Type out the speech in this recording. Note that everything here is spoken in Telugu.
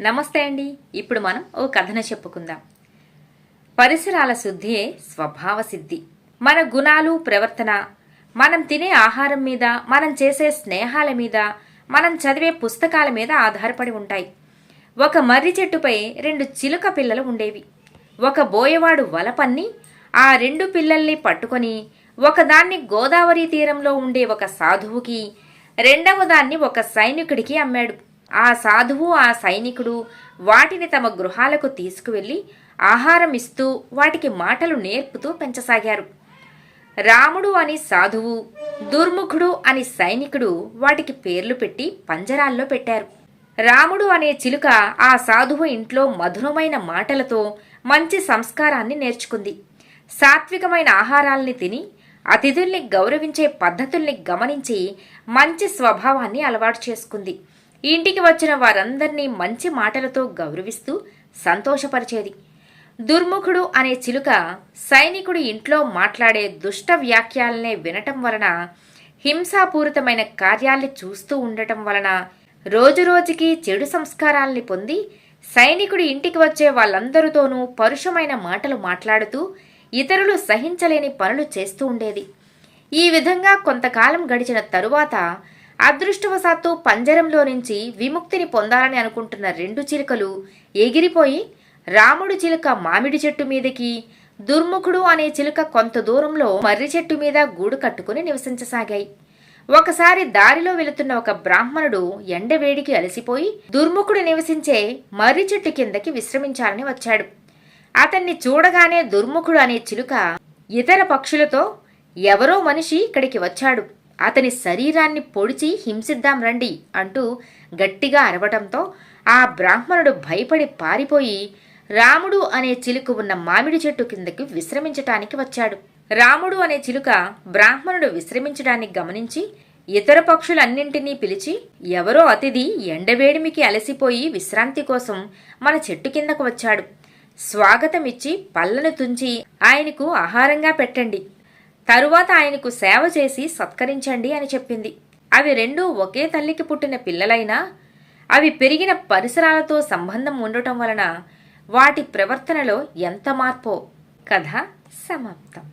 నమస్తే అండి. ఇప్పుడు మనం ఓ కథను చెప్పుకుందాం. పరిసరాల శుద్ధియే స్వభావ సిద్ధి. మన గుణాలు ప్రవర్తన మనం తినే ఆహారం మీద మనం చేసే స్నేహాల మీద మనం చదివే పుస్తకాల మీద ఆధారపడి ఉంటాయి. ఒక మర్రి చెట్టుపై రెండు చిలుక పిల్లలు ఉండేవి. ఒక బోయవాడు వలపన్ని ఆ రెండు పిల్లల్ని పట్టుకొని ఒకదాన్ని గోదావరి తీరంలో ఉండే ఒక సాధువుకి రెండవ దాన్ని ఒక సైనికుడికి అమ్మాడు. ఆ సాధువు ఆ సైనికుడు వాటిని తమ గృహాలకు తీసుకువెళ్ళి ఆహారం ఇస్తూ వాటికి మాటలు నేర్పుతూ పెంచసాగారు. రాముడు అని సాధువు దుర్ముఖుడు అని సైనికుడు వాటికి పేర్లు పెట్టి పంజరాల్లో పెట్టారు. రాముడు అనే చిలుక ఆ సాధువు ఇంట్లో మధురమైన మాటలతో మంచి సంస్కారాన్ని నేర్చుకుంది. సాత్వికమైన ఆహారాల్ని తిని అతిథుల్ని గౌరవించే పద్ధతుల్ని గమనించి మంచి స్వభావాన్ని అలవాటు చేసుకుంది. ఇంటికి వచ్చిన వారందరినీ మంచి మాటలతో గౌరవిస్తూ సంతోషపరిచేది. దుర్ముఖుడు అనే చిలుక సైనికుడు ఇంట్లో మాట్లాడే దుష్ట వ్యాఖ్యాలనే వినటం వలన హింసాపూరితమైన కార్యాల్ని చూస్తూ ఉండటం వలన రోజురోజుకి చెడు సంస్కారాల్ని పొంది సైనికుడి ఇంటికి వచ్చే వాళ్ళందరితోనూ పరుషమైన మాటలు మాట్లాడుతూ ఇతరులు సహించలేని పనులు చేస్తూ ఉండేది. ఈ విధంగా కొంతకాలం గడిచిన తరువాత అదృష్టవశాత్తు పంజరంలో నుంచి విముక్తిని పొందాలని అనుకుంటున్న రెండు చిలుకలు ఎగిరిపోయి రాముడు చిలుక మామిడి చెట్టు మీదకి దుర్ముఖుడు అనే చిలుక కొంత దూరంలో మర్రి చెట్టు మీద గూడు కట్టుకుని నివసించసాగాయి. ఒకసారి దారిలో వెళుతున్న ఒక బ్రాహ్మణుడు ఎండవేడికి అలసిపోయి దుర్ముఖుడు నివసించే మర్రి చెట్టు కిందకి విశ్రమించాలని వచ్చాడు. అతన్ని చూడగానే దుర్ముఖుడు అనే చిలుక ఇతర పక్షులతో ఎవరో మనిషి ఇక్కడికి వచ్చాడు. అతని శరీరాన్ని పొడిచి హింసిద్దాం రండి అంటూ గట్టిగా అరవటంతో ఆ బ్రాహ్మణుడు భయపడి పారిపోయి రాముడు అనే చిలుక ఉన్న మామిడి చెట్టు కిందకి విశ్రమించటానికి వచ్చాడు. రాముడు అనే చిలుక బ్రాహ్మణుడు విశ్రమించడాన్ని గమనించి ఇతర పక్షులన్నింటినీ పిలిచి ఎవరో అతిథి ఎండవేడిమికి అలసిపోయి విశ్రాంతి కోసం మన చెట్టు కిందకు వచ్చాడు. స్వాగతమిచ్చి పళ్ళను తుంచి ఆయనకు ఆహారంగా పెట్టండి. తరువాత ఆయనకు సేవ చేసి సత్కరించండి అని చెప్పింది. అవి రెండూ ఒకే తల్లికి పుట్టిన పిల్లలైనా అవి పెరిగిన పరిసరాలతో సంబంధం ఉండటం వలన వాటి ప్రవర్తనలో ఎంత మార్పో. కథ సమాప్తం.